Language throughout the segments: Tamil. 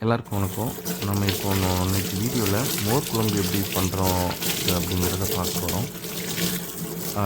எல்லாருக்கும் வணக்கம். நம்ம இப்போ ஒன்று இன்னைக்கு வீடியோவில் மோர் குழம்பு எப்படி பண்ணுறோம் அப்படிங்கிறத பார்க்க போகிறோம்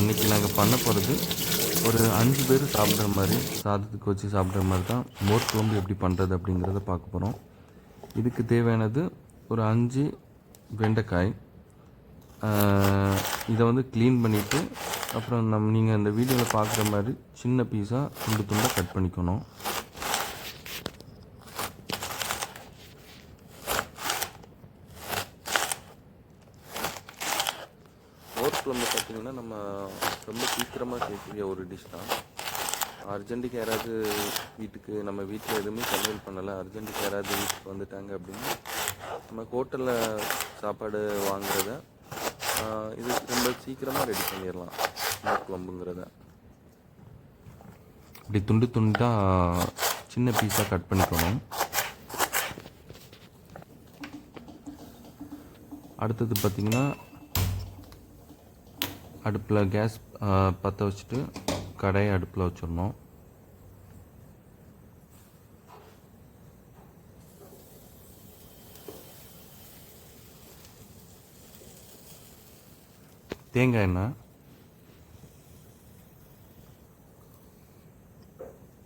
இன்றைக்கி நாங்கள் பண்ண போகிறது ஒரு அஞ்சு பேர் சாப்பிட்ற மாதிரி சாதத்துக்கு வச்சு சாப்பிட்ற மாதிரி தான் மோர் குழம்பு எப்படி பண்ணுறது அப்படிங்கிறத பார்க்க போகிறோம் இதுக்கு தேவையானது ஒரு அஞ்சு வெண்டைக்காய். இதை வந்து க்ளீன் பண்ணிவிட்டு அப்புறம் நம் நீங்கள் அந்த வீடியோவில் பார்க்குற மாதிரி சின்ன பீஸாக துண்டு துண்டாக கட் பண்ணிக்கணும் மோர் குழம்பு பார்த்தீங்கன்னா நம்ம ரொம்ப சீக்கிரமாக செய்யக்கூடிய ஒரு டிஷ் தான். அர்ஜென்ட்டுக்கு யாராவது வீட்டுக்கு நம்ம வீட்டில் எதுவுமே சமையல் பண்ணலை. அர்ஜென்ட்டுக்கு யாராவது வீட்டுக்கு வந்துட்டாங்க அப்படின்னா நம்ம ஹோட்டலில் சாப்பாடு வாங்குறத இது ரொம்ப சீக்கிரமாக ரெடி பண்ணிடலாம். குழம்புங்கிறத. இப்படி துண்டு துண்டாக சின்ன பீஸாக கட் பண்ணிக்கணும். அடுத்தது பார்த்திங்கன்னா அடுப்பில் கேஸ் பற்ற வச்சுட்டு கடையை அடுப்பில் வச்சிடணும். தேங்காய் எண்ணெய்.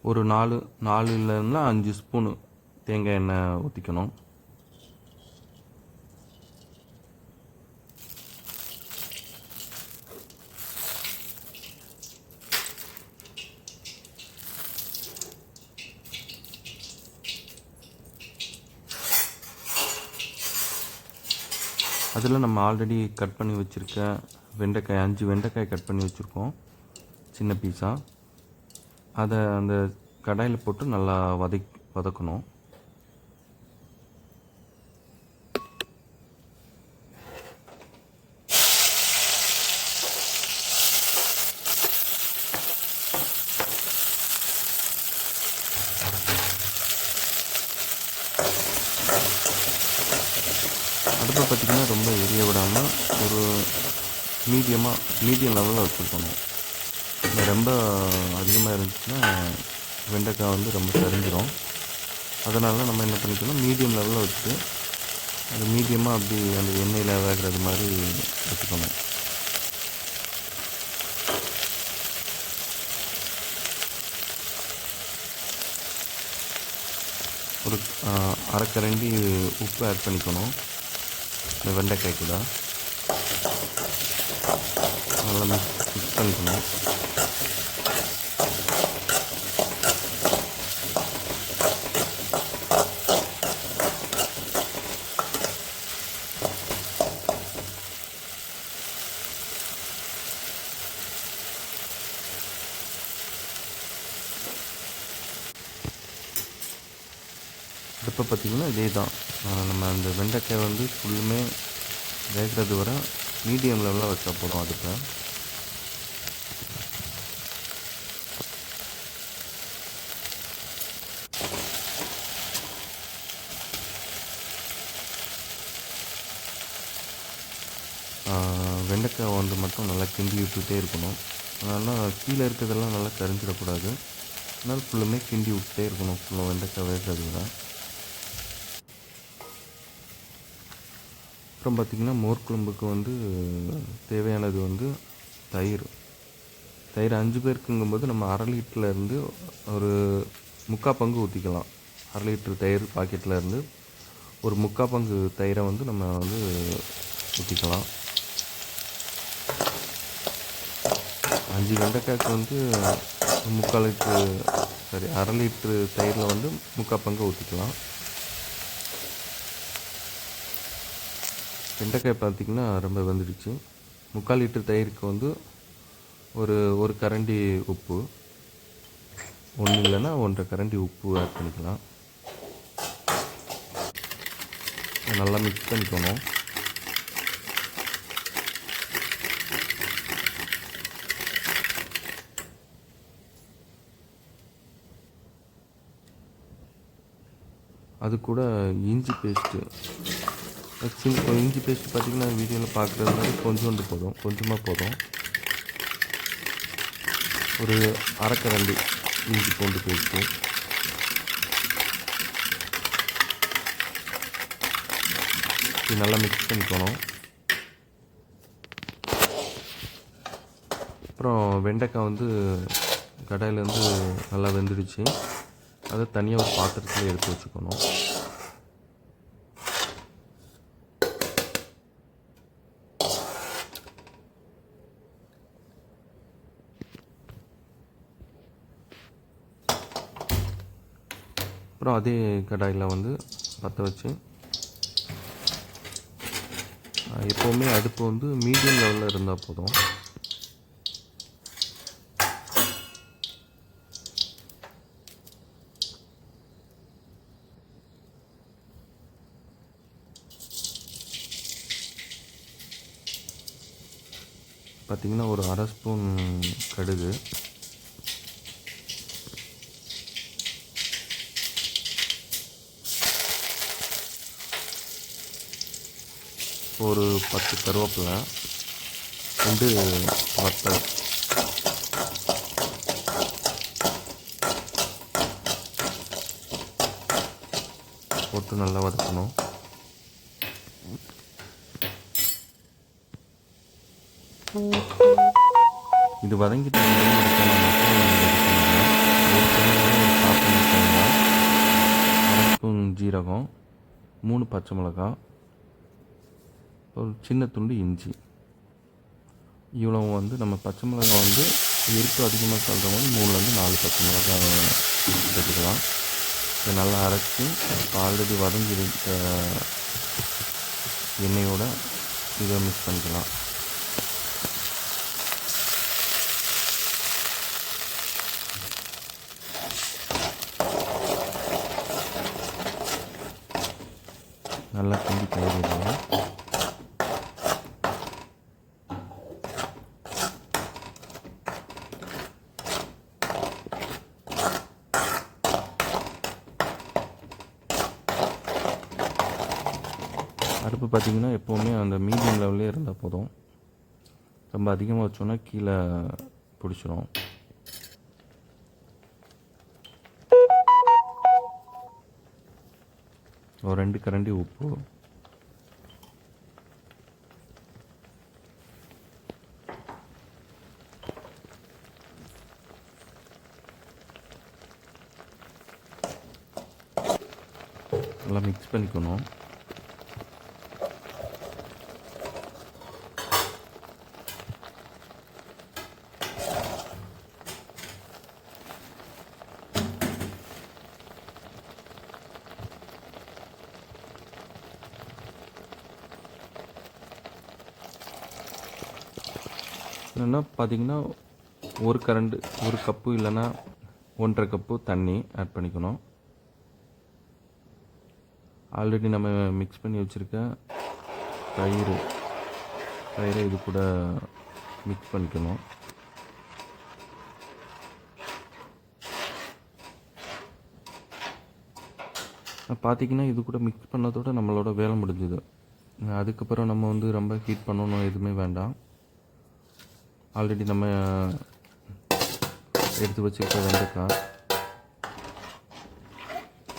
ஒரு நாலு நாலு இல்லைன்னா அஞ்சு ஸ்பூனு தேங்காய் எண்ணெய் ஊற்றிக்கணும் அதில் நம்ம ஆல்ரெடி கட் பண்ணி வச்சுருக்க வெண்டைக்காய் அஞ்சு வெண்டைக்காய் கட் பண்ணி வச்சுருக்கோம். சின்ன பீஸாக அதை அந்த கடாயில் போட்டு நல்லா வதக் வதக்கணும். அடுப்பை பார்த்திங்கன்னா ரொம்ப எரிய விடாமல் ஒரு மீடியமாக மீடியம் லெவலில் வச்சுருக்கணும் ரொம்ப அதிகமாக இருந்துச்சுன்னா வெண்டைக்காய் வந்து ரொம்ப தெரிஞ்சிடும் அதனால் நம்ம என்ன பண்ணிக்கணும் மீடியம் லெவலில் வச்சுட்டு அது மீடியமாக அப்படி அந்த எண்ணெயில் வேகிறது மாதிரி வச்சுக்கணும். ஒரு அரைக்கரண்டி உப்பு ஆட் பண்ணிக்கணும். இந்த வெண்டைக்காய் கூட. நல்லா மிக்ஸ் மிக்ஸ் பண்ணிக்கணும். இப்போ பார்த்திங்கன்னா இதே தான் நம்ம அந்த வெண்டைக்காய் வந்து ஃபுல்லுமே வேகிறது வர மீடியம் லெவலில் வச்சா போதும் அதுக்கு வெண்டைக்காய் வந்து மட்டும் நல்லா கிண்டி விட்டுட்டே இருக்கணும். அதனால் கீழே இருக்கிறதெல்லாம் நல்லா கரிஞ்சிடக்கூடாது. அதனால் ஃபுல்லுமே கிண்டி விட்டுட்டே இருக்கணும். ஃபுல்லாக வெண்டைக்காய் வேகிறது தான் அப்புறம் பார்த்திங்கன்னா மோர் குழம்புக்கு வந்து தேவையானது வந்து தயிர். தயிர் அஞ்சு பேருக்குங்கும்போது நம்ம அரை லிட்டர்லேருந்து ஒரு முக்கால் பங்கு ஊற்றிக்கலாம் அரை லிட்டர் தயிர் பாக்கெட்டில் இருந்து ஒரு முக்கால் பங்கு தயிரை வந்து நம்ம வந்து ஊற்றிக்கலாம் அஞ்சு வெண்டைக்காய்க்கு வந்து முக்கால் லிட்ரு சாரி அரை லிட்ரு தயிரில் வந்து முக்கால் பங்கு ஊற்றிக்கலாம் வெண்டைக்காய் பார்த்திங்கன்னா ரொம்ப வெந்துடுச்சு. முக்கால் லிட்டர் தயிருக்கு வந்து ஒரு ஒரு கரண்டி உப்பு. ஒன்று இல்லைன்னா ஒன்றரை கரண்டி உப்பு ஆட் பண்ணிக்கலாம். நல்லா மிக்ஸ் பண்ணிக்கணும். அது கூட இஞ்சி பேஸ்ட்டு சிம்பிள் இஞ்சி பேஸ்ட் பார்த்திங்கன்னா வீடியோவில் பார்க்குறது மாதிரி கொஞ்சோண்டு போதும். கொஞ்சமாக போதும். ஒரு அரைக்கரண்டி இஞ்சி பூண்டு பேஸ்ட்டு. இது நல்லா மிக்ஸ் பண்ணிக்கணும் அப்புறம் வெண்டைக்காய் வந்து கடாயிலேருந்து நல்லா வெந்துடுச்சு. அதை தனியாக ஒரு பாத்திரத்தில் எடுத்து வச்சுக்கணும். அப்புறம் அதே கடாயில் வந்து பற்ற வச்சு எப்போவுமே அடுப்பு வந்து மீடியம் லெவலில் இருந்தால் போதும். பார்த்திங்கன்னா ஒரு அரை ஸ்பூன் கடுகு. ஒரு பத்து கருவேப்பிலை ரெண்டு வத்தை போட்டு நல்லா வதக்கணும். இது வதங்கிட்டு ஜீரகம் மூணு பச்சை மிளகாய் ஒரு சின்ன துண்டு இஞ்சி. இவ்வளவு வந்து நம்ம பச்சை மிளகாய் வந்து எரிப்பு அதிகமாக சொல்கிறவங்க மூணுலேருந்து நாலு பச்சை மிளகாய் எடுத்துக்கலாம் இதை நல்லா அரைச்சி ஆல்ரெடி வதங்கி இருக்க எண்ணெயோட இதை மிக்ஸ் பண்ணிக்கலாம். நல்லா கிண்டி கிளறிடுங்க அடுப்பு பார்த்திங்கன்னா எப்போவுமே அந்த மீடியம் லெவல்லே இருந்தால் போதும். ரொம்ப அதிகமாக வச்சோன்னா கீழே பிடிச்சிரும். ஒரு ரெண்டு கரண்டி உப்பு. நல்லா மிக்ஸ் பண்ணிக்கணும். என்னென்னா பார்த்திங்கன்னா ஒரு கரண்டு ஒரு கப்பு இல்லைன்னா ஒன்றரை கப்பு தண்ணி ஆட் பண்ணிக்கணும். ஆல்ரெடி நம்ம மிக்ஸ் பண்ணி வச்சுருக்க தயிர் தயிரை இது கூட மிக்ஸ் பண்ணிக்கணும். பார்த்தீங்கன்னா இது கூட மிக்ஸ் பண்ணதோட நம்மளோட வேலை முடிஞ்சுது. அதுக்கப்புறம் நம்ம வந்து ரொம்ப ஹீட் பண்ணணும் எதுவுமே வேண்டாம். ஆல்ரெடி நம்ம எடுத்து வச்சுக்கிட்ட வெண்டைக்காய்.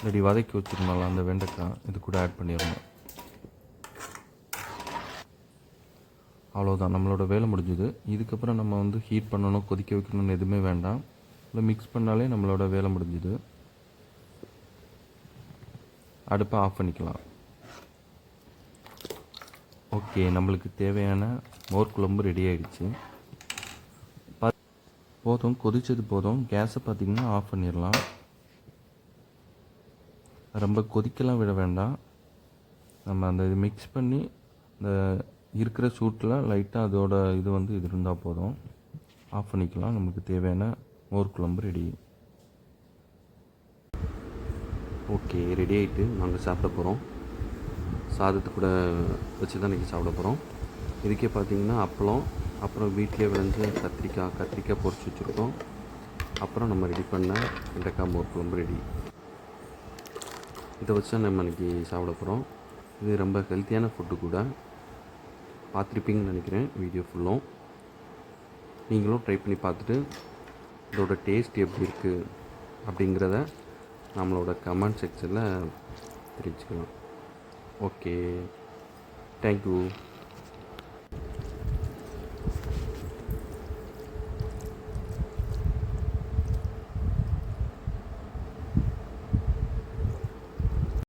ரெடி வதக்கி வச்சுருந்தோம்ல அந்த வெண்டைக்காய். இது கூட ஆட் பண்ணிடணும். அவ்வளோதான் நம்மளோட வேலை முடிஞ்சுது. இதுக்கப்புறம் நம்ம வந்து ஹீட் பண்ணணும் கொதிக்க வைக்கணும்னு எதுவுமே வேண்டாம். இல்லை மிக்ஸ் பண்ணாலே நம்மளோட வேலை முடிஞ்சுது. அடுப்பை ஆஃப் பண்ணிக்கலாம். ஓகே நம்மளுக்கு தேவையான மோர் குழம்பு ரெடி ஆகிடுச்சு போதும் கொதிச்சது போதும் கேஸை பார்த்திங்கன்னா ஆஃப் பண்ணிடலாம். ரொம்ப கொதிக்கலாம் விட வேண்டாம். நம்ம அந்த இது மிக்ஸ் பண்ணி இந்த இருக்கிற சூட்டில் லைட்டாக அதோட இது வந்து இது இருந்தால் போதும். ஆஃப் பண்ணிக்கலாம். நமக்கு தேவையான மோர் குழம்பு ரெடி ஓகே ரெடி ஆகிட்டு நாங்கள் சாப்பிட போகிறோம் சாதத்து கூட வச்சு தான் இன்றைக்கி சாப்பிட போகிறோம் இதுக்கே பார்த்திங்கன்னா அப்பளம் அப்புறம் வீட்டிலே விளைஞ்ச கத்திரிக்காய் கத்திரிக்காய் பொறிச்சு வச்சுருக்கோம். அப்புறம் நம்ம ரெடி பண்ண வெண்டைக்காய் மோர் குழம்பு ரெடி இதை வச்சு தான் நம்ம இன்றைக்கி சாப்பிட போகிறோம் இது ரொம்ப ஹெல்த்தியான ஃபுட்டு கூட. பார்த்துருப்பீங்கன்னு நினைக்கிறேன். வீடியோ ஃபுல்லும் நீங்களும் ட்ரை பண்ணி பார்த்துட்டு இதோட டேஸ்ட் எப்படி இருக்குது அப்படிங்கிறத நம்மளோட கமெண்ட் செக்ஷனில் தெரிவிச்சுக்கலாம் ஓகே தேங்க்யூ